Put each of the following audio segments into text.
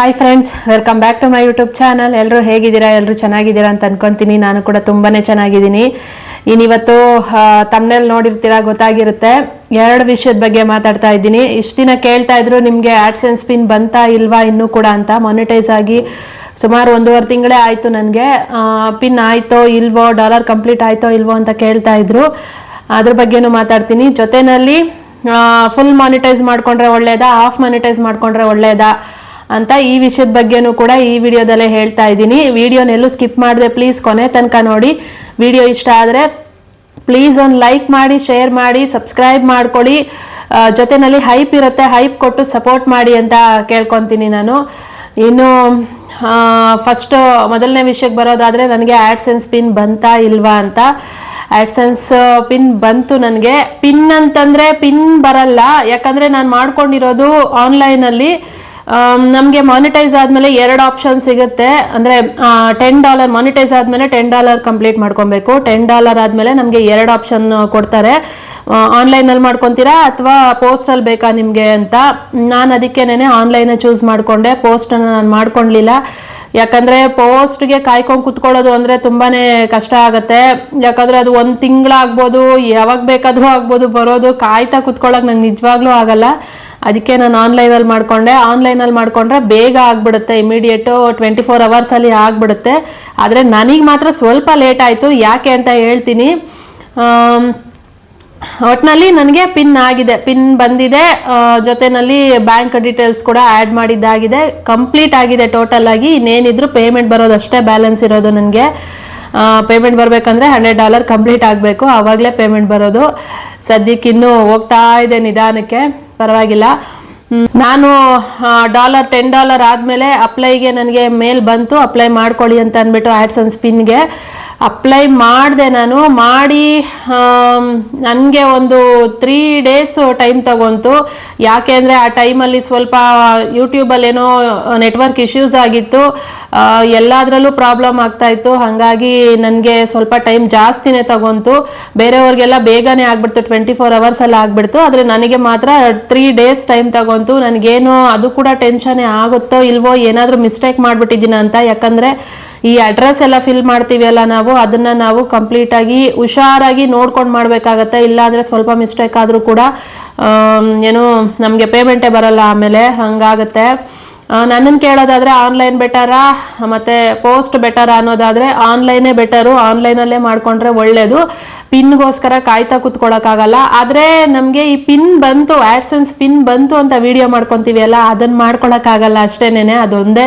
Hi friends welcome back to my YouTube channel ಎಲ್ಲರೂ ಹೇಗಿದ್ದೀರಾ? ಎಲ್ಲರೂ ಚೆನ್ನಾಗಿದ್ದೀರಾ ಅಂತ ಅನ್ಕೊಂತೀನಿ. ನಾನು ಕೂಡ ತುಂಬಾ ಚೆನ್ನಾಗಿದ್ದೀನಿ. ಇನ್ನಿವತ್ತು ತಮ್ಮನೇಲಿ ನೋಡಿರ್ತೀರಾ? ಗೊತ್ತಾಗಿರುತ್ತೆ. ಎರಡು ವಿಷಯದ ಬಗ್ಗೆ ಮಾತಾಡ್ತಾ ಇದ್ದೀನಿ. ಇಷ್ಟು ದಿನ ಕೇಳ್ತಾ ಇದ್ರು ನಿಮಗೆ ಆಡ್ಸೆನ್ಸ್ ಪಿನ್ ಬಂತಾ ಇಲ್ವಾ ಇನ್ನೂ ಕೂಡ ಅಂತ. ಮಾನಿಟೈಸ್ ಆಗಿ ಸುಮಾರು ಒಂದೂವರೆ ತಿಂಗಳೇ ಆಯಿತು ನನಗೆ. ಪಿನ್ ಆಯಿತೋ ಇಲ್ವೋ ಡಾಲರ್ ಕಂಪ್ಲೀಟ್ ಆಯಿತೋ ಇಲ್ವೋ ಅಂತ ಕೇಳ್ತಾ ಇದ್ರು. ಅದ್ರ ಬಗ್ಗೆನೂ ಮಾತಾಡ್ತೀನಿ. ಜೊತೆನಲ್ಲಿ ಫುಲ್ ಮಾನಿಟೈಸ್ ಮಾಡಿಕೊಂಡ್ರೆ ಒಳ್ಳೆಯದಾ ಹಾಫ್ ಮಾನಿಟೈಸ್ ಮಾಡಿಕೊಂಡ್ರೆ ಒಳ್ಳೇದಾ? ಅಂತ ಈ ವಿಷಯದ ಬಗ್ಗೆನೂ ಕೂಡ ಈ ವಿಡಿಯೋದಲ್ಲೇ ಹೇಳ್ತಾ ಇದ್ದೀನಿ. ವಿಡಿಯೋನೆಲ್ಲೂ ಸ್ಕಿಪ್ ಮಾಡಿದೆ ಪ್ಲೀಸ್ ಕೊನೆ ತನಕ ನೋಡಿ. ವಿಡಿಯೋ ಇಷ್ಟ ಆದರೆ ಪ್ಲೀಸ್ ಒಂದು ಲೈಕ್ ಮಾಡಿ ಶೇರ್ ಮಾಡಿ ಸಬ್ಸ್ಕ್ರೈಬ್ ಮಾಡ್ಕೊಳ್ಳಿ. ಜೊತೆಯಲ್ಲಿ ಹೈಪ್ ಇರುತ್ತೆ ಹೈಪ್ ಕೊಟ್ಟು ಸಪೋರ್ಟ್ ಮಾಡಿ ಅಂತ ಕೇಳ್ಕೊತೀನಿ ನಾನು. ಇನ್ನು ಫಸ್ಟ್ ಮೊದಲನೇ ವಿಷಯಕ್ಕೆ ಬರೋದಾದರೆ ನನಗೆ ಆ್ಯಡ್ಸೆನ್ಸ್ ಪಿನ್ ಬಂತಾ ಇಲ್ವಾ ಅಂತ. ಆ್ಯಡ್ಸೆನ್ಸ್ ಪಿನ್ ಬಂತು ನನಗೆ. ಪಿನ್ ಅಂತಂದರೆ ಪಿನ್ ಬರಲ್ಲ. ಯಾಕಂದರೆ ನಾನು ಮಾಡ್ಕೊಂಡಿರೋದು ಆನ್ಲೈನಲ್ಲಿ ನಮಗೆ ಮಾನಿಟೈಸ್ ಆದಮೇಲೆ ಎರಡು ಆಪ್ಷನ್ ಸಿಗುತ್ತೆ. ಅಂದರೆ ಟೆನ್ ಡಾಲರ್ ಮಾನಿಟೈಸ್ ಆದಮೇಲೆ ಟೆನ್ ಡಾಲರ್ ಕಂಪ್ಲೀಟ್ ಮಾಡ್ಕೊಬೇಕು. ಟೆನ್ ಡಾಲರ್ ಆದಮೇಲೆ ನಮಗೆ ಎರಡು ಆಪ್ಷನ್ ಕೊಡ್ತಾರೆ. ಆನ್ಲೈನಲ್ಲಿ ಮಾಡ್ಕೊತೀರಾ ಅಥವಾ ಪೋಸ್ಟಲ್ಲಿ ಬೇಕಾ ನಿಮಗೆ ಅಂತ? ನಾನು ಅದಕ್ಕೇನೆ ಆನ್ಲೈನ್ ಚೂಸ್ ಮಾಡಿಕೊಂಡೆ. ಪೋಸ್ಟನ್ನು ನಾನು ಮಾಡ್ಕೊಳ್ಲಿಲ್ಲ. ಯಾಕಂದರೆ ಪೋಸ್ಟ್ಗೆ ಕಾಯ್ಕೊಂಡು ಕುತ್ಕೊಳ್ಳೋದು ಅಂದರೆ ತುಂಬಾ ಕಷ್ಟ ಆಗುತ್ತೆ. ಯಾಕಂದರೆ ಅದು ಒಂದು ತಿಂಗಳಾಗ್ಬೋದು, ಯಾವಾಗ ಬೇಕಾದರೂ ಆಗ್ಬೋದು, ಬರೋದು, ಕಾಯ್ತಾ ಕುತ್ಕೊಳ್ಳೋಕೆ ನಂಗೆ ನಿಜವಾಗ್ಲೂ ಆಗಲ್ಲ. ಅದಕ್ಕೆ ನಾನು ಆನ್ಲೈನಲ್ಲಿ ಮಾಡ್ಕೊಂಡೆ. ಆನ್ಲೈನಲ್ಲಿ ಮಾಡ್ಕೊಂಡ್ರೆ ಬೇಗ ಆಗಿಬಿಡುತ್ತೆ ಇಮಿಡಿಯೇಟು ಟ್ವೆಂಟಿ ಫೋರ್ ಅವರ್ಸಲ್ಲಿ ಆಗಿಬಿಡುತ್ತೆ. ಆದರೆ ನನಗೆ ಮಾತ್ರ ಸ್ವಲ್ಪ ಲೇಟ್ ಆಯಿತು. ಯಾಕೆ ಅಂತ ಹೇಳ್ತೀನಿ. ಒಟ್ಟಿನಲ್ಲಿ ನನಗೆ ಪಿನ್ ಆಗಿದೆ. ಪಿನ್ ಬಂದಿದೆ. ಜೊತೆನಲ್ಲಿ ಬ್ಯಾಂಕ್ ಡೀಟೇಲ್ಸ್ ಕೂಡ ಆ್ಯಡ್ ಮಾಡಿದ್ದಾಗಿದೆ. ಕಂಪ್ಲೀಟ್ ಆಗಿದೆ ಟೋಟಲ್ ಆಗಿ. ಇನ್ನೇನಿದ್ರು ಪೇಮೆಂಟ್ ಬರೋದು ಅಷ್ಟೇ ಬ್ಯಾಲೆನ್ಸ್ ಇರೋದು ನನಗೆ. ಪೇಮೆಂಟ್ ಬರಬೇಕಂದ್ರೆ ಹಂಡ್ರೆಡ್ ಡಾಲರ್ ಕಂಪ್ಲೀಟ್ ಆಗಬೇಕು. ಆವಾಗಲೇ ಪೇಮೆಂಟ್ ಬರೋದು. ಸದ್ಯಕ್ಕೆ ಇನ್ನೂ ಹೋಗ್ತಾ ಇದೆ ನಿಧಾನಕ್ಕೆ. ಪರವಾಗಿಲ್ಲ. ನಾನು ಡಾಲರ್ ಟೆನ್ ಡಾಲರ್ ಆದಮೇಲೆ ಅಪ್ಲೈಗೆ ನನಗೆ ಮೇಲ್ ಬಂತು ಅಪ್ಲೈ ಮಾಡ್ಕೊಳ್ಳಿ ಅಂತ ಅಂದ್ಬಿಟ್ಟು ಆ್ಯಡ್ಸನ್ ಸ್ಪಿನ್ಗೆ ಅಪ್ಲೈ ಮಾಡಿದೆ ನಾನು. ಮಾಡಿ ನನಗೆ ಒಂದು ತ್ರೀ ಡೇಸ್ ಟೈಮ್ ತಗೊಂತು. ಯಾಕೆ ಅಂದರೆ ಆ ಟೈಮಲ್ಲಿ ಸ್ವಲ್ಪ ಯೂಟ್ಯೂಬಲ್ಲೇನೋ ನೆಟ್ವರ್ಕ್ ಇಶ್ಯೂಸ್ ಆಗಿತ್ತು. ಎಲ್ಲದರಲ್ಲೂ ಪ್ರಾಬ್ಲಮ್ ಆಗ್ತಾ ಇತ್ತು. ಹಾಗಾಗಿ ನನಗೆ ಸ್ವಲ್ಪ ಟೈಮ್ ಜಾಸ್ತಿನೇ ತಗೊಂತು. ಬೇರೆಯವ್ರಿಗೆಲ್ಲ ಬೇಗನೆ ಆಗ್ಬಿಡ್ತು ಟ್ವೆಂಟಿ ಫೋರ್ ಅವರ್ಸಲ್ಲಿ ಆಗ್ಬಿಡ್ತು. ಆದರೆ ನನಗೆ ಮಾತ್ರ ತ್ರೀ ಡೇಸ್ ಟೈಮ್ ತಗೊಂತು. ನನಗೇನು ಅದು ಕೂಡ ಟೆನ್ಷನ್ ಆಗುತ್ತೋ ಇಲ್ವೋ ಏನಾದರೂ ಮಿಸ್ಟೇಕ್ ಮಾಡಿಬಿಟ್ಟಿದ್ದೀನ ಅಂತ. ಯಾಕಂದರೆ ಈ ಅಡ್ರೆಸ್ ಎಲ್ಲ ಫಿಲ್ ಮಾಡ್ತೀವಲ್ಲ ನಾವು, ಅದನ್ನ ನಾವು ಕಂಪ್ಲೀಟ್ ಆಗಿ ಹುಷಾರಾಗಿ ನೋಡ್ಕೊಂಡು ಮಾಡ್ಬೇಕಾಗತ್ತೆ. ಇಲ್ಲಾಂದ್ರೆ ಸ್ವಲ್ಪ ಮಿಸ್ಟೇಕ್ ಆದ್ರೂ ಕೂಡ ಏನು, ನಮಗೆ ಪೇಮೆಂಟೇ ಬರಲ್ಲ ಆಮೇಲೆ. ಹಂಗಾಗತ್ತೆ. ನನ್ನನ್ನು ಕೇಳೋದಾದ್ರೆ ಆನ್ಲೈನ್ ಬೆಟರಾ ಮತ್ತೆ ಪೋಸ್ಟ್ ಬೆಟರಾ ಅನ್ನೋದಾದರೆ ಆನ್ಲೈನೇ ಬೆಟರು ಆನ್ಲೈನಲ್ಲೇ ಮಾಡ್ಕೊಂಡ್ರೆ ಒಳ್ಳೇದು. ಪಿನ್ಗೋಸ್ಕರ ಕಾಯ್ತಾ ಕುತ್ಕೊಳ್ಳೋಕ್ಕಾಗಲ್ಲ ಆದರೆ ನಮಗೆ ಈ ಪಿನ್ ಬಂತು ಆ್ಯಡ್ಸೆನ್ಸ್ ಪಿನ್ ಬಂತು ಅಂತ ವಿಡಿಯೋ ಮಾಡ್ಕೊತೀವಿ ಅಲ್ಲ ಅದನ್ನು ಮಾಡ್ಕೊಳಕ್ಕಾಗಲ್ಲ ಅಷ್ಟೇನೆ ಅದೊಂದೇ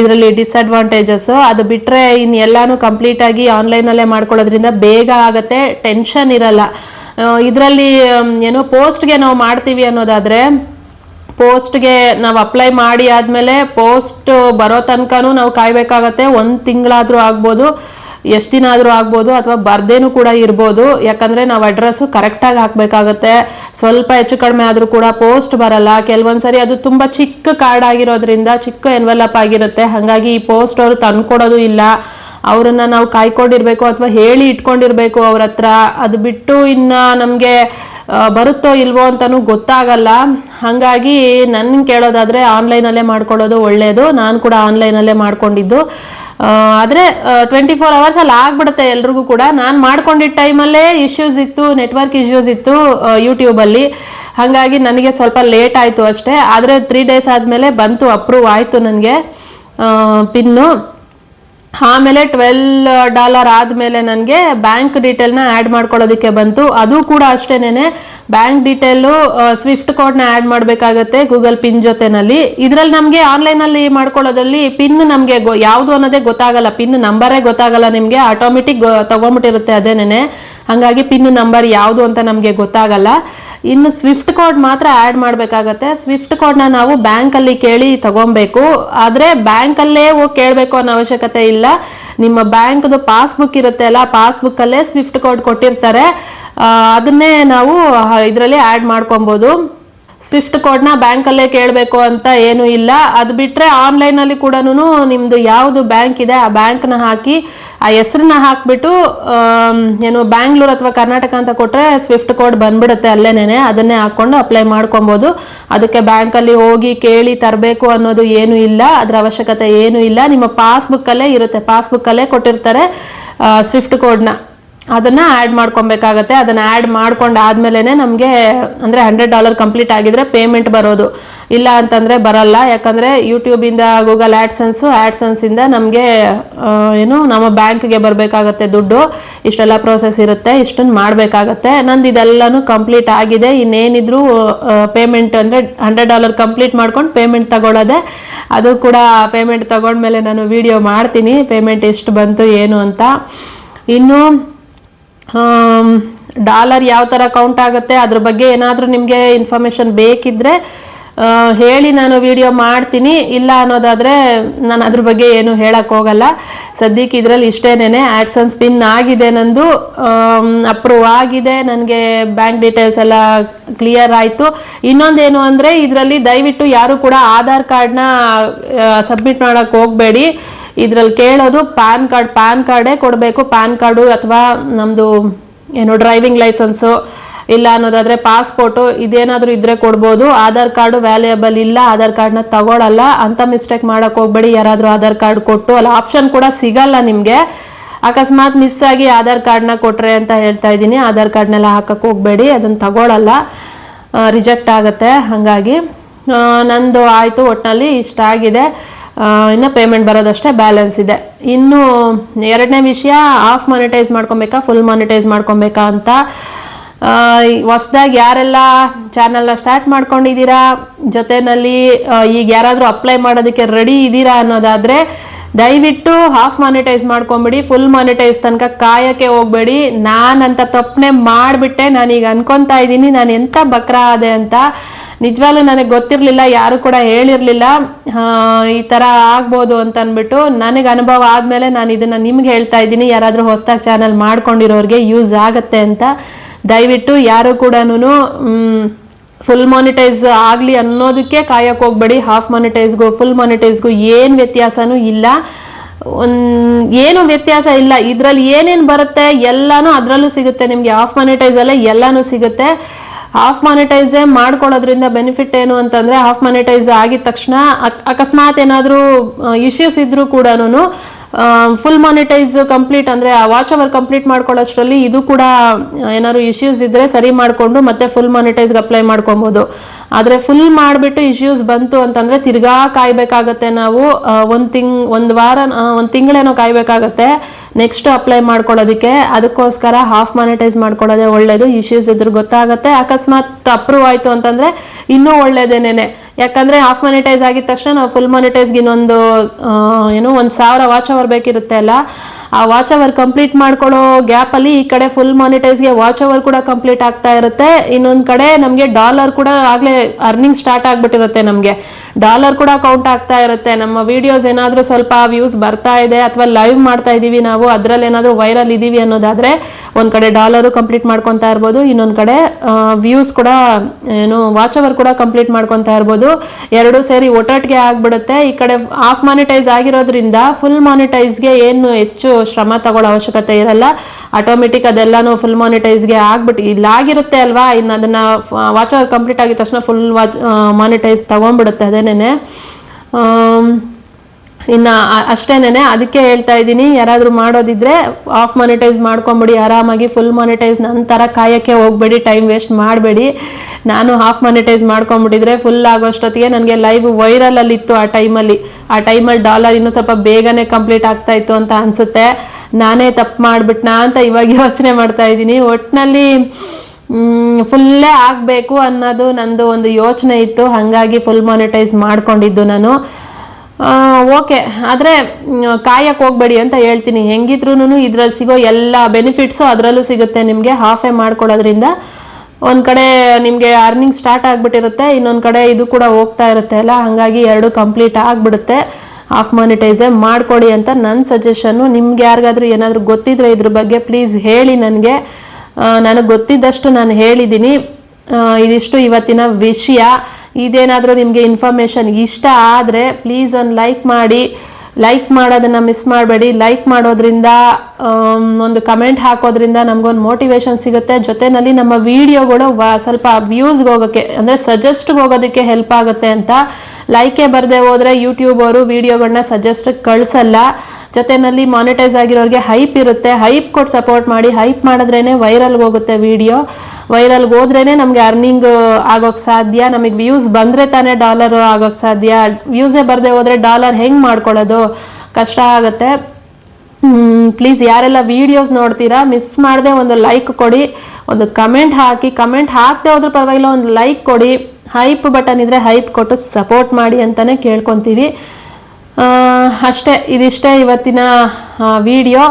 ಇದರಲ್ಲಿ ಡಿಸ್ಅಡ್ವಾಂಟೇಜಸ್ ಅದು ಬಿಟ್ಟರೆ ಇನ್ನು ಎಲ್ಲಾನು ಕಂಪ್ಲೀಟಾಗಿ ಆನ್ಲೈನಲ್ಲೇ ಮಾಡ್ಕೊಳ್ಳೋದ್ರಿಂದ ಬೇಗ ಆಗುತ್ತೆ ಟೆನ್ಷನ್ ಇರಲ್ಲ. ಇದರಲ್ಲಿ ಏನೋ ಪೋಸ್ಟ್ಗೆ ನಾವು ಮಾಡ್ತೀವಿ ಅನ್ನೋದಾದ್ರೆ ಪೋಸ್ಟ್ಗೆ ನಾವು ಅಪ್ಲೈ ಮಾಡಿ ಆದಮೇಲೆ ಪೋಸ್ಟ್ ಬರೋ ತನಕನೂ ನಾವು ಕಾಯಬೇಕಾಗತ್ತೆ. ಒಂದು ತಿಂಗಳಾದರೂ ಆಗ್ಬೋದು, ಎಷ್ಟು ದಿನ ಆದರೂ ಆಗ್ಬೋದು ಅಥವಾ ಬರ್ದೇನೂ ಕೂಡ ಇರ್ಬೋದು. ಯಾಕಂದರೆ ನಾವು ಅಡ್ರೆಸ್ಸು ಕರೆಕ್ಟಾಗಿ ಹಾಕಬೇಕಾಗತ್ತೆ. ಸ್ವಲ್ಪ ಹೆಚ್ಚು ಕಡಿಮೆ ಆದರೂ ಕೂಡ ಪೋಸ್ಟ್ ಬರಲ್ಲ. ಕೆಲವೊಂದು ಸರಿ ಅದು ತುಂಬ ಚಿಕ್ಕ ಕಾರ್ಡ್ ಆಗಿರೋದ್ರಿಂದ ಚಿಕ್ಕ ಎನ್ವೆಲಪ್ ಆಗಿರುತ್ತೆ. ಹಾಗಾಗಿ ಈ ಪೋಸ್ಟ್ ಅವರು ತಂದ್ಕೊಡೋದು ಇಲ್ಲ. ಅವರನ್ನು ನಾವು ಕಾಯ್ಕೊಂಡಿರಬೇಕು ಅಥವಾ ಹೇಳಿ ಇಟ್ಕೊಂಡಿರಬೇಕು ಅವ್ರ ಹತ್ರ. ಅದು ಬಿಟ್ಟು ಇನ್ನು ನಮಗೆ ಬರುತ್ತೋ ಇಲ್ವೋ ಅಂತಲೂ ಗೊತ್ತಾಗಲ್ಲ. ಹಾಗಾಗಿ ನನ್ನ ಕೇಳೋದಾದ್ರೆ ಆನ್ಲೈನಲ್ಲೇ ಮಾಡ್ಕೊಳ್ಳೋದು ಒಳ್ಳೆಯದು ನಾನು ಕೂಡ ಆನ್ಲೈನಲ್ಲೇ ಮಾಡ್ಕೊಂಡಿದ್ದು. ಆದರೆ ಟ್ವೆಂಟಿ ಫೋರ್ ಅವರ್ಸಲ್ಲಿ ಆಗ್ಬಿಡುತ್ತೆ ಎಲ್ರಿಗೂ ಕೂಡ. ನಾನು ಮಾಡ್ಕೊಂಡಿದ್ದ ಟೈಮಲ್ಲೇ ಇಶ್ಯೂಸ್ ಇತ್ತು ನೆಟ್ವರ್ಕ್ ಇಶ್ಯೂಸ್ ಇತ್ತು ಯೂಟ್ಯೂಬಲ್ಲಿ ಹಾಗಾಗಿ ನನಗೆ ಸ್ವಲ್ಪ ಲೇಟ್ ಆಯಿತು ಅಷ್ಟೇ. ಆದರೆ ತ್ರೀ ಡೇಸ್ ಆದಮೇಲೆ ಬಂತು ಅಪ್ರೂವ್ ಆಯಿತು ನನಗೆ ಪಿನ್ನು ಆಮೇಲೆ ಟ್ವೆಲ್ ಡಾಲರ್ ಆದಮೇಲೆ ನನಗೆ ಬ್ಯಾಂಕ್ ಡೀಟೇಲ್ನ ಆ್ಯಡ್ ಮಾಡ್ಕೊಳ್ಳೋದಕ್ಕೆ ಬಂತು. ಅದು ಕೂಡ ಅಷ್ಟೇನೆ ಬ್ಯಾಂಕ್ ಡೀಟೇಲು ಸ್ವಿಫ್ಟ್ ಕೋಡ್ನ ಆ್ಯಡ್ ಮಾಡಬೇಕಾಗತ್ತೆ ಗೂಗಲ್ ಪಿನ್ ಜೊತೆನಲ್ಲಿ. ಇದರಲ್ಲಿ ನಮಗೆ ಆನ್ಲೈನಲ್ಲಿ ಮಾಡ್ಕೊಳ್ಳೋದ್ರಲ್ಲಿ ಪಿನ್ ನಮಗೆ ಯಾವುದು ಅನ್ನೋದೇ ಗೊತ್ತಾಗಲ್ಲ. ಪಿನ್ ನಂಬರೇ ಗೊತ್ತಾಗಲ್ಲ ನಿಮಗೆ ಆಟೋಮೆಟಿಕ್ ತೊಗೊಂಬಿಟ್ಟಿರುತ್ತೆ ಅದೇನೇ ಹಾಗಾಗಿ ಪಿನ್ ನಂಬರ್ ಯಾವುದು ಅಂತ ನಮಗೆ ಗೊತ್ತಾಗಲ್ಲ. ಇನ್ನು ಸ್ವಿಫ್ಟ್ ಕೋಡ್ ಮಾತ್ರ ಆ್ಯಡ್ ಮಾಡಬೇಕಾಗತ್ತೆ. ಸ್ವಿಫ್ಟ್ ಕೋಡ್ನ ನಾವು ಬ್ಯಾಂಕಲ್ಲಿ ಕೇಳಿ ತಗೊಬೇಕು. ಆದರೆ ಬ್ಯಾಂಕಲ್ಲೇ ಹೋಗಿ ಕೇಳಬೇಕು ಅನ್ನೋ ಅವಶ್ಯಕತೆ ಇಲ್ಲ. ನಿಮ್ಮ ಬ್ಯಾಂಕ್ದು ಪಾಸ್ಬುಕ್ ಇರುತ್ತೆ ಅಲ್ಲ ಪಾಸ್ಬುಕ್ಕಲ್ಲೇ ಸ್ವಿಫ್ಟ್ ಕೋಡ್ ಕೊಟ್ಟಿರ್ತಾರೆ. ಅದನ್ನೇ ನಾವು ಇದರಲ್ಲಿ ಆ್ಯಡ್ ಮಾಡ್ಕೊಬೋದು. ಸ್ವಿಫ್ಟ್ ಕೋಡ್ನ ಬ್ಯಾಂಕಲ್ಲೇ ಕೇಳಬೇಕು ಅಂತ ಏನು ಇಲ್ಲ. ಅದು ಬಿಟ್ಟರೆ ಆನ್ಲೈನಲ್ಲಿ ಕೂಡ ನಿಮ್ಮದು ಯಾವುದು ಬ್ಯಾಂಕ್ ಇದೆ ಆ ಬ್ಯಾಂಕ್ನ ಹಾಕಿ, ಆ ಹೆಸ್ರನ್ನ ಹಾಕ್ಬಿಟ್ಟು ಏನು ಬ್ಯಾಂಗ್ಳೂರ್ ಅಥವಾ ಕರ್ನಾಟಕ ಅಂತ ಕೊಟ್ಟರೆ ಸ್ವಿಫ್ಟ್ ಕೋಡ್ ಬಂದ್ಬಿಡುತ್ತೆ ಅಲ್ಲೇನೇ ಅದನ್ನೇ ಹಾಕ್ಕೊಂಡು ಅಪ್ಲೈ ಮಾಡ್ಕೊಬೋದು. ಅದಕ್ಕೆ ಬ್ಯಾಂಕಲ್ಲಿ ಹೋಗಿ ಕೇಳಿ ತರಬೇಕು ಅನ್ನೋದು ಏನು ಇಲ್ಲ. ಅದರ ಅವಶ್ಯಕತೆ ಏನು ಇಲ್ಲ. ನಿಮ್ಮ ಪಾಸ್ಬುಕ್ಕಲ್ಲೇ ಇರುತ್ತೆ. ಪಾಸ್ಬುಕ್ಕಲ್ಲೇ ಕೊಟ್ಟಿರ್ತಾರೆ ಸ್ವಿಫ್ಟ್ ಕೋಡ್ನ ಅದನ್ನ ಆ್ಯಡ್ ಮಾಡ್ಕೊಬೇಕಾಗತ್ತೆ. ಅದನ್ನ ಆ್ಯಡ್ ಮಾಡ್ಕೊಂಡು ಆದ್ಮೇಲೆ ನಮಗೆ ಅಂದರೆ ಹಂಡ್ರೆಡ್ ಡಾಲರ್ ಕಂಪ್ಲೀಟ್ ಆಗಿದ್ರೆ ಪೇಮೆಂಟ್ ಬರೋದು. ಇಲ್ಲ ಅಂತಂದರೆ ಬರಲ್ಲ. ಯಾಕಂದರೆ ಯೂಟ್ಯೂಬಿಂದ ಗೂಗಲ್ ಆ್ಯಡ್ಸನ್ಸು ಆ್ಯಡ್ಸನ್ಸಿಂದ ನಮಗೆ ಏನು, ನಮ್ಮ ಬ್ಯಾಂಕ್ಗೆ ಬರಬೇಕಾಗತ್ತೆ ದುಡ್ಡು. ಇಷ್ಟೆಲ್ಲ ಪ್ರೋಸೆಸ್ ಇರುತ್ತೆ. ಇಷ್ಟನ್ನು ಮಾಡಬೇಕಾಗತ್ತೆ. ನಂದು ಇದೆಲ್ಲನೂ ಕಂಪ್ಲೀಟ್ ಆಗಿದೆ. ಇನ್ನೇನಿದ್ರು ಪೇಮೆಂಟ್ ಅಂದರೆ ಹಂಡ್ರೆಡ್ ಡಾಲರ್ ಕಂಪ್ಲೀಟ್ ಮಾಡ್ಕೊಂಡು ಪೇಮೆಂಟ್ ತಗೊಳ್ಳೋದೆ ಅದು ಕೂಡ ಪೇಮೆಂಟ್ ತಗೊಂಡ್ಮೇಲೆ ನಾನು ವಿಡಿಯೋ ಮಾಡ್ತೀನಿ. ಪೇಮೆಂಟ್ ಎಷ್ಟು ಬಂತು, ಏನು ಅಂತ. ಇನ್ನು ಡಾಲರ್ ಯಾವ ಥರ ಕೌಂಟ್ ಆಗುತ್ತೆ, ಅದ್ರ ಬಗ್ಗೆ ಏನಾದರೂ ನಿಮಗೆ ಇನ್ಫಾರ್ಮೇಷನ್ ಬೇಕಿದ್ರೆ ಹೇಳಿ ನಾನು ವಿಡಿಯೋ ಮಾಡ್ತೀನಿ. ಇಲ್ಲ ಅನ್ನೋದಾದರೆ ನಾನು ಅದ್ರ ಬಗ್ಗೆ ಏನು ಹೇಳಕ್ಕೆ ಹೋಗಲ್ಲ. ಸದ್ಯಕ್ಕೆ ಇದರಲ್ಲಿ ಇಷ್ಟೇನೆ ಆ್ಯಡ್ಸನ್ಸ್ ಸ್ಪಿನ್ ಆಗಿದೆ ನಂದು. ಅಪ್ರೂವ್ ಆಗಿದೆ, ನನಗೆ ಬ್ಯಾಂಕ್ ಡೀಟೇಲ್ಸ್ ಎಲ್ಲ ಕ್ಲಿಯರ್ ಆಯಿತು. ಇನ್ನೊಂದೇನು ಅಂದರೆ ಇದರಲ್ಲಿ ದಯವಿಟ್ಟು ಯಾರು ಕೂಡ ಆಧಾರ್ ಕಾರ್ಡ್ನ ಸಬ್ಮಿಟ್ ಮಾಡೋಕ್ಕೆ ಹೋಗಬೇಡಿ. ಇದ್ರಲ್ಲಿ ಕೇಳೋದು ಪ್ಯಾನ್ ಕಾರ್ಡ್ ಪ್ಯಾನ್ ಕಾರ್ಡೇ ಕೊಡಬೇಕು. ಪ್ಯಾನ್ ಕಾರ್ಡು ಅಥವಾ ನಮ್ಮದು ಏನು ಡ್ರೈವಿಂಗ್ ಲೈಸೆನ್ಸು ಇಲ್ಲ ಅನ್ನೋದಾದ್ರೆ ಪಾಸ್ಪೋರ್ಟು ಇದೇನಾದರೂ ಇದ್ರೆ ಕೊಡ್ಬೋದು. ಆಧಾರ್ ಕಾರ್ಡು ವ್ಯಾಲ್ಯೂಯಬಲ್ ಇಲ್ಲ, ಆಧಾರ್ ಕಾರ್ಡ್ನ ತಗೊಳಲ್ಲ. ಅಂತ ಮಿಸ್ಟೇಕ್ ಮಾಡಕ್ ಹೋಗ್ಬೇಡಿ. ಯಾರಾದರೂ ಆಧಾರ್ ಕಾರ್ಡ್ ಕೊಟ್ಟು ಅಲ್ಲಿ, ಆಪ್ಷನ್ ಕೂಡ ಸಿಗಲ್ಲ ನಿಮಗೆ. ಅಕಸ್ಮಾತ್ ಮಿಸ್ ಆಗಿ ಆಧಾರ್ ಕಾರ್ಡ್ನ ಕೊಟ್ರೆ ಅಂತ ಹೇಳ್ತಾ ಇದ್ದೀನಿ. ಆಧಾರ್ ಕಾರ್ಡ್ನೆಲ್ಲ ಹಾಕಕ್ಕೆ ಹೋಗಬೇಡಿ. ಅದನ್ನು ತಗೊಳಲ್ಲ. ರಿಜೆಕ್ಟ್ ಆಗುತ್ತೆ. ಹಾಗಾಗಿ ನಂದು ಆಯಿತು ಒಟ್ಟಿನಲ್ಲಿ ಇಷ್ಟ ಆಗಿದೆ ಇನ್ನು ಪೇಮೆಂಟ್ ಬರೋದಷ್ಟೇ ಬ್ಯಾಲೆನ್ಸ್ ಇದೆ. ಇನ್ನು ಎರಡನೇ ವಿಷಯ ಆಫ್ ಮಾನಿಟೈಸ್ ಮಾಡ್ಕೊಬೇಕಾ ಫುಲ್ ಮಾನಿಟೈಸ್ ಮಾಡ್ಕೊಬೇಕಾ ಅಂತ ಹೊಸ್ದಾಗಿ ಯಾರೆಲ್ಲ ಚಾನಲ್ನ ಸ್ಟಾರ್ಟ್ ಮಾಡ್ಕೊಂಡಿದ್ದೀರಾ, ಜೊತೆನಲ್ಲಿ ಈಗ ಯಾರಾದರೂ ಅಪ್ಲೈ ಮಾಡೋದಕ್ಕೆ ರೆಡಿ ಇದ್ದೀರಾ ಅನ್ನೋದಾದರೆ, ದಯವಿಟ್ಟು ಹಾಫ್ ಮಾನಿಟೈಸ್ ಮಾಡ್ಕೊಂಬಿಡಿ ಫುಲ್ ಮಾನಿಟೈಸ್ ತನಕ ಕಾಯಕ್ಕೆ ಹೋಗ್ಬೇಡಿ. ನಾನಂತ ತಪ್ಪನೆ ಮಾಡಿಬಿಟ್ಟೆ, ನಾನೀಗ ಅನ್ಕೊತಾ ಇದ್ದೀನಿ ನಾನು ಎಂಥ ಬಕ್ರ ಆದೆ ಅಂತ ನಿಜವಾಗ್ಲೂ ನನಗೆ ಗೊತ್ತಿರಲಿಲ್ಲ, ಯಾರು ಕೂಡ ಹೇಳಿರಲಿಲ್ಲ. ಈ ಥರ ಆಗ್ಬೋದು ಅಂತ ಅಂದ್ಬಿಟ್ಟು ನನಗೆ ಅನುಭವ ಆದಮೇಲೆ ನಾನು ಇದನ್ನು ನಿಮ್ಗೆ ಹೇಳ್ತಾ ಇದ್ದೀನಿ. ಯಾರಾದರೂ ಹೊಸ್ದಾಗಿ ಚಾನಲ್ ಮಾಡ್ಕೊಂಡಿರೋರಿಗೆ ಯೂಸ್ ಆಗುತ್ತೆ ಅಂತ. ದಯವಿಟ್ಟು ಯಾರು ಕೂಡ ಫುಲ್ ಮಾನಿಟೈಸ್ ಆಗಲಿ ಅನ್ನೋದಕ್ಕೆ ಕಾಯಕ್ಕೆ ಹೋಗ್ಬೇಡಿ. ಹಾಫ್ ಮಾನಿಟೈಸ್ಗೂ ಫುಲ್ ಮಾನಿಟೈಸ್ಗೂ ಏನು ವ್ಯತ್ಯಾಸನೂ ಇಲ್ಲ. ಏನು ವ್ಯತ್ಯಾಸ ಇಲ್ಲ. ಇದರಲ್ಲಿ ಏನೇನು ಬರುತ್ತೆ ಎಲ್ಲಾನು ಅದರಲ್ಲೂ ಸಿಗುತ್ತೆ. ನಿಮಗೆ ಹಾಫ್ ಮಾನಿಟೈಸ್ ಅಲ್ಲೇ ಎಲ್ಲಾನು ಸಿಗುತ್ತೆ. ಹಾಫ್ ಮಾನಿಟೈಸ್ ಮಾಡ್ಕೊಳ್ಳೋದ್ರಿಂದ ಬೆನಿಫಿಟ್ ಏನು ಅಂತಂದ್ರೆ ಹಾಫ್ ಮಾನಿಟೈಸ್ ಆಗಿದ ತಕ್ಷಣ ಅಕಸ್ಮಾತ್ ಏನಾದ್ರೂ ಇಶ್ಯೂಸ್ ಇದ್ರೂ ಕೂಡ ಫುಲ್ ಮಾನಿಟೈಸ್ ಕಂಪ್ಲೀಟ್ ಅಂದರೆ ಆ ವಾಚ್ ಅವರ್ ಕಂಪ್ಲೀಟ್ ಮಾಡ್ಕೊಳ್ಳೋಷ್ಟರಲ್ಲಿ ಇದು ಕೂಡ ಏನಾದ್ರು ಇಶ್ಯೂಸ್ ಇದ್ದರೆ ಸರಿ ಮಾಡಿಕೊಂಡು ಮತ್ತೆ ಫುಲ್ ಮಾನಿಟೈಸ್ಗೆ ಅಪ್ಲೈ ಮಾಡ್ಕೊಬೋದು. ಆದರೆ ಫುಲ್ ಮಾಡಿಬಿಟ್ಟು ಇಶ್ಯೂಸ್ ಬಂತು ಅಂತಂದರೆ ತಿರ್ಗಾ ಕಾಯಬೇಕಾಗತ್ತೆ ನಾವು ಒಂದು ತಿಂಗ್, ಒಂದು ವಾರ ಒಂದು ತಿಂಗಳೇನೋ ಕಾಯಬೇಕಾಗತ್ತೆ ನೆಕ್ಸ್ಟ್ ಅಪ್ಲೈ ಮಾಡ್ಕೊಳ್ಳೋದಕ್ಕೆ. ಅದಕ್ಕೋಸ್ಕರ ಹಾಫ್ ಮಾನಿಟೈಸ್ ಮಾಡ್ಕೊಳ್ಳೋದೇ ಒಳ್ಳೇದು. ಇಶ್ಯೂಸ್ ಇದ್ರ ಗೊತ್ತಾಗುತ್ತೆ. ಅಕಸ್ಮಾತ್ ಅಪ್ರೂವ್ ಆಯಿತು ಅಂತಂದರೆ ಇನ್ನೂ ಒಳ್ಳೇದೇನೇನೆ. ಯಾಕಂದರೆ ಹಾಫ್ ಮಾನಿಟೈಸ್ ಆಗಿದ ತಕ್ಷಣ ನಾವು ಫುಲ್ ಮಾನಿಟೈಸ್ಗೆ ಇನ್ನೊಂದು ಏನು, ಒಂದು ಸಾವಿರ ವಾಚ್ ಅವರ್ ಬೇಕಿರುತ್ತೆ ಅಲ್ಲ? ಆ ವಾಚ್ ಅವರ್ ಕಂಪ್ಲೀಟ್ ಮಾಡ್ಕೊಳ್ಳೋ ಗ್ಯಾಪಲ್ಲಿ ಈ ಕಡೆ ಫುಲ್ ಮಾನಿಟೈಸ್ಗೆ ವಾಚ್ ಅವರ್ ಕೂಡ ಕಂಪ್ಲೀಟ್ ಆಗ್ತಾ ಇರುತ್ತೆ. ಇನ್ನೊಂದು ಕಡೆ ನಮಗೆ ಡಾಲರ್ ಕೂಡ ಆಗಲೇ ಅರ್ನಿಂಗ್ ಸ್ಟಾರ್ಟ್ ಆಗಿಬಿಟ್ಟಿರುತ್ತೆ ನಮಗೆ. ಡಾಲರ್ ಕೂಡ ಕೌಂಟ್ ಆಗ್ತಾ ಇರುತ್ತೆ. ನಮ್ಮ ವಿಡಿಯೋಸ್ ಏನಾದರೂ ಸ್ವಲ್ಪ ವ್ಯೂಸ್ ಬರ್ತಾ ಇದೆ ಅಥವಾ ಲೈವ್ ಮಾಡ್ತಾ ಇದ್ದೀವಿ ನಾವು, ಅದರಲ್ಲಿ ಏನಾದ್ರೂ ವೈರಲ್ ಇದ್ದೀವಿ ಅನ್ನೋದಾದರೆ ಒಂದು ಕಡೆ ಡಾಲರು ಕಂಪ್ಲೀಟ್ ಮಾಡ್ಕೊತಾ ಇರ್ಬೋದು, ಇನ್ನೊಂದು ಕಡೆ ವ್ಯೂಸ್ ಕೂಡ, ಏನು ವಾಚ್ ಅವರ್ ಕೂಡ ಕಂಪ್ಲೀಟ್ ಮಾಡ್ಕೊತಾ ಇರ್ಬೋದು. ಎರಡು ಸೇರಿ ಒಟ್ಟೊಟ್ಟಿಗೆ ಆಗ್ಬಿಡುತ್ತೆ. ಈ ಕಡೆ ಆಫ್ ಮಾನಿಟೈಸ್ ಆಗಿರೋದ್ರಿಂದ ಫುಲ್ ಮಾನಿಟೈಸ್ಗೆ ಏನು ಹೆಚ್ಚು ಶ್ರಮ ತಗೊಳ್ಳೋ ಅವಶ್ಯಕತೆ ಇರಲ್ಲ. ಆಟೋಮೆಟಿಕ್ ಅದೆಲ್ಲಾನು ಫುಲ್ ಮಾನಿಟೈಸ್ಗೆ ಆಗ್ಬಿಟ್ಟು ಇಲ್ಲಾಗಿರುತ್ತೆ ಅಲ್ವಾ? ಇನ್ನು ಅದನ್ನ ವಾಚ್ ಅವರ್ ಕಂಪ್ಲೀಟ್ ಆಗಿದ ತಕ್ಷಣ ಫುಲ್ ವಾಚ್ ಮಾನಿಟೈಸ್ ತಗೊಂಡ್ಬಿಡುತ್ತೆ ಅದೇನೇ ಇನ್ನ ಅಷ್ಟೇನೆ ಅದಕ್ಕೆ ಹೇಳ್ತಾ ಇದ್ದೀನಿ, ಯಾರಾದರೂ ಮಾಡೋದಿದ್ರೆ ಆಫ್ ಮಾನಿಟೈಸ್ ಮಾಡ್ಕೊಂಬಿಡಿ, ಆರಾಮಾಗಿ ಫುಲ್ ಮಾನಿಟೈಸ್ ನಂತರ ಕಾಯಕ್ಕೆ ಹೋಗ್ಬೇಡಿ ಟೈಮ್ ವೇಸ್ಟ್ ಮಾಡಬೇಡಿ. ನಾನು ಹಾಫ್ ಮಾನಿಟೈಸ್ ಮಾಡ್ಕೊಂಬಿಟ್ಟಿದ್ರೆ ಫುಲ್ ಆಗೋಷ್ಟೊತ್ತಿಗೆ ನನಗೆ ಲೈವ್ ವೈರಲಲ್ಲಿ ಇತ್ತು ಆ ಟೈಮಲ್ಲಿ ಆ ಟೈಮಲ್ಲಿ ಡಾಲರ್ ಇನ್ನೂ ಸ್ವಲ್ಪ ಬೇಗನೆ ಕಂಪ್ಲೀಟ್ ಆಗ್ತಾ ಇತ್ತು ಅಂತ ಅನಿಸುತ್ತೆ. ನಾನೇ ತಪ್ಪು ಮಾಡಿಬಿಟ್ನಾ ಅಂತ ಇವಾಗ ಯೋಚನೆ ಮಾಡ್ತಾ ಇದ್ದೀನಿ. ಒಟ್ಟಿನಲ್ಲಿ ಫುಲ್ಲೇ ಆಗಬೇಕು ಅನ್ನೋದು ನಂದು ಒಂದು ಯೋಚನೆ ಇತ್ತು. ಹಾಗಾಗಿ ಫುಲ್ ಮಾನಿಟೈಸ್ ಮಾಡ್ಕೊಂಡಿದ್ದು ನಾನು. ಓಕೆ. ಆದರೆ ಕಾಯಕ್ಕೆ ಹೋಗ್ಬೇಡಿ ಅಂತ ಹೇಳ್ತೀನಿ. ಹೆಂಗಿದ್ರೂ ಇದ್ರಲ್ಲಿ ಸಿಗೋ ಎಲ್ಲ ಬೆನಿಫಿಟ್ಸು ಅದರಲ್ಲೂ ಸಿಗುತ್ತೆ ನಿಮಗೆ. ಹಾಫೇ ಮಾಡ್ಕೊಡೋದ್ರಿಂದ ಒಂದು ಕಡೆ ನಿಮಗೆ ಅರ್ನಿಂಗ್ ಸ್ಟಾರ್ಟ್ ಆಗಿಬಿಟ್ಟಿರುತ್ತೆ, ಇನ್ನೊಂದು ಕಡೆ ಇದು ಕೂಡ ಹೋಗ್ತಾ ಇರುತ್ತೆ ಅಲ್ಲ? ಹಾಗಾಗಿ ಎರಡು ಕಂಪ್ಲೀಟ್ ಆಗಿಬಿಡುತ್ತೆ. ಹಾಫ್ ಮಾನಿಟೈಸೇ ಮಾಡ್ಕೊಳ್ಳಿ ಅಂತ ನನ್ನ ಸಜೆಷನ್ನು ನಿಮ್ಗೆ ಯಾರಿಗಾದರೂ ಏನಾದರೂ ಗೊತ್ತಿದ್ರೆ ಇದ್ರ ಬಗ್ಗೆ ಪ್ಲೀಸ್ ಹೇಳಿ ನನಗೆ. ನನಗೆ ಗೊತ್ತಿದ್ದಷ್ಟು ನಾನು ಹೇಳಿದ್ದೀನಿ. ಇದಿಷ್ಟು ಇವತ್ತಿನ ವಿಷಯ. ಇದೇನಾದರೂ ನಿಮಗೆ ಇನ್ಫಾರ್ಮೇಷನ್ ಇಷ್ಟ ಆದರೆ ಪ್ಲೀಸ್ ಒಂದು ಲೈಕ್ ಮಾಡಿ. ಲೈಕ್ ಮಾಡೋದನ್ನು ಮಿಸ್ ಮಾಡಬೇಡಿ. ಲೈಕ್ ಮಾಡೋದ್ರಿಂದ ಒಂದು ಕಮೆಂಟ್ ಹಾಕೋದ್ರಿಂದ ನಮಗೊಂದು ಮೋಟಿವೇಶನ್ ಸಿಗುತ್ತೆ. ಜೊತೆನಲ್ಲಿ ನಮ್ಮ ವಿಡಿಯೋಗಳು ಸ್ವಲ್ಪ ವ್ಯೂಸ್ಗೆ ಹೋಗೋಕ್ಕೆ ಅಂದರೆ ಸಜೆಸ್ಟ್ಗೆ ಹೋಗೋದಕ್ಕೆ ಹೆಲ್ಪ್ ಆಗುತ್ತೆ ಅಂತ. ಲೈಕೇ ಬರದೆ ಹೋದರೆ ಯೂಟ್ಯೂಬ್ ಅವರು ವಿಡಿಯೋಗಳನ್ನ ಸಜೆಸ್ಟ್ ಕಳಿಸಲ್ಲ. ಜೊತೆನಲ್ಲಿ ಮಾನಿಟೈಸ್ ಆಗಿರೋರಿಗೆ ಹೈಪ್ ಇರುತ್ತೆ. ಹೈಪ್ ಕೊಟ್ಟು ಸಪೋರ್ಟ್ ಮಾಡಿ. ಹೈಪ್ ಮಾಡಿದ್ರೇ ವೈರಲ್ಗೆ ಹೋಗುತ್ತೆ ವಿಡಿಯೋ ವೈರಲ್ಗೆ ಹೋದ್ರೇನೆ ನಮಗೆ ಅರ್ನಿಂಗ್ ಆಗೋಕ್ಕೆ ಸಾಧ್ಯ, ನಮಗೆ ವ್ಯೂಸ್ ಬಂದರೆ ತಾನೇ ಡಾಲರ್ ಆಗೋಕ್ಕೆ ಸಾಧ್ಯ. ವ್ಯೂಸೇ ಬರದೆ ಹೋದರೆ ಡಾಲರ್ ಹೆಂಗೆ ಮಾಡ್ಕೊಳ್ಳೋದು? ಕಷ್ಟ ಆಗುತ್ತೆ. ಪ್ಲೀಸ್ ಯಾರೆಲ್ಲ ವಿಡಿಯೋಸ್ ನೋಡ್ತೀರಾ ಮಿಸ್ ಮಾಡದೆ ಒಂದು ಲೈಕ್ ಕೊಡಿ. ಒಂದು ಕಮೆಂಟ್ ಹಾಕಿ ಕಮೆಂಟ್ ಹಾಕದೆ ಹೋದ್ರೂ ಪರವಾಗಿಲ್ಲ, ಒಂದು ಲೈಕ್ ಕೊಡಿ. ಹೈಪ್ ಬಟನ್ ಇದ್ರೆ ಹೈಪ್ ಕೊಟ್ಟು ಸಪೋರ್ಟ್ ಮಾಡಿ ಅಂತಲೇ ಕೇಳ್ಕೊಂತೀವಿ. ಅಷ್ಟೇ, ಇದಿಷ್ಟೇ ಇವತ್ತಿನ ವಿಡಿಯೋ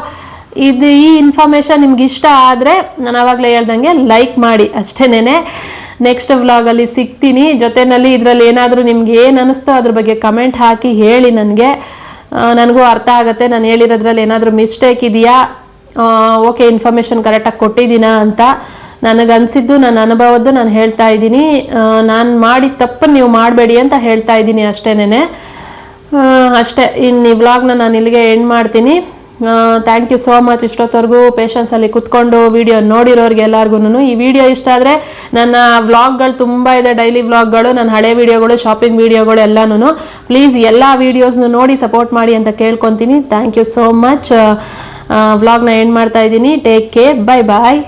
ಇದು ಈ ಇನ್ಫಾರ್ಮೇಷನ್ ನಿಮ್ಗೆ ಇಷ್ಟ ಆದರೆ ನಾನು ಆವಾಗಲೇ ಹೇಳ್ದಂಗೆ ಲೈಕ್ ಮಾಡಿ ಅಷ್ಟೇನೆ ನೆಕ್ಸ್ಟ್ ವ್ಲಾಗಲ್ಲಿ ಸಿಗ್ತೀನಿ. ಜೊತೆನಲ್ಲಿ ಇದರಲ್ಲಿ ಏನಾದರೂ ನಿಮ್ಗೆ ಏನು ಅನ್ನಿಸ್ತೋ ಅದ್ರ ಬಗ್ಗೆ ಕಮೆಂಟ್ ಹಾಕಿ ಹೇಳಿ ನನಗೆ. ನನಗೂ ಅರ್ಥ ಆಗುತ್ತೆ. ನಾನು ಹೇಳಿರೋದ್ರಲ್ಲಿ ಏನಾದರೂ ಮಿಸ್ಟೇಕ್ ಇದೆಯಾ? ಓಕೆ ಇನ್ಫಾರ್ಮೇಷನ್ ಕರೆಕ್ಟಾಗಿ ಕೊಟ್ಟಿದ್ದೀನ ಅಂತ. ನನಗೆ ಅನಿಸಿದ್ದು, ನನ್ನ ಅನುಭವದ್ದು ನಾನು ಹೇಳ್ತಾ ಇದ್ದೀನಿ. ನಾನು ಮಾಡಿದ ತಪ್ಪು ನೀವು ಮಾಡಬೇಡಿ ಅಂತ ಹೇಳ್ತಾ ಇದ್ದೀನಿ ಅಷ್ಟೇನೆ ಅಷ್ಟೇ. ಇನ್ನು ಈ ವ್ಲಾಗ್ನ ನಾನು ಇಲ್ಲಿಗೆ ಎಂಡ್ ಮಾಡ್ತೀನಿ. ಥ್ಯಾಂಕ್ ಯು ಸೋ ಮಚ್ ಇಷ್ಟೊತ್ತವರೆಗೂ ಪೇಷನ್ಸಲ್ಲಿ ಕುತ್ಕೊಂಡು ವಿಡಿಯೋ ನೋಡಿರೋರಿಗೆ ಎಲ್ಲರಿಗೂ ಈ ವಿಡಿಯೋ ಇಷ್ಟ ಆದರೆ ನನ್ನ ವ್ಲಾಗ್ಗಳು ತುಂಬ ಇದೆ ಡೈಲಿ ವ್ಲಾಗ್ಗಳು ನನ್ನ ಹಳೆ ವಿಡಿಯೋಗಳು ಶಾಪಿಂಗ್ ವಿಡಿಯೋಗಳು ಎಲ್ಲನೂ ಪ್ಲೀಸ್ ಎಲ್ಲ ವೀಡಿಯೋಸ್ನು ನೋಡಿ ಸಪೋರ್ಟ್ ಮಾಡಿ ಅಂತ ಕೇಳ್ಕೊತೀನಿ. ಥ್ಯಾಂಕ್ ಯು ಸೋ ಮಚ್ ವ್ಲಾಗ್ನ ಎಂಡ್ ಮಾಡ್ತಾ ಇದ್ದೀನಿ. Take care bye bye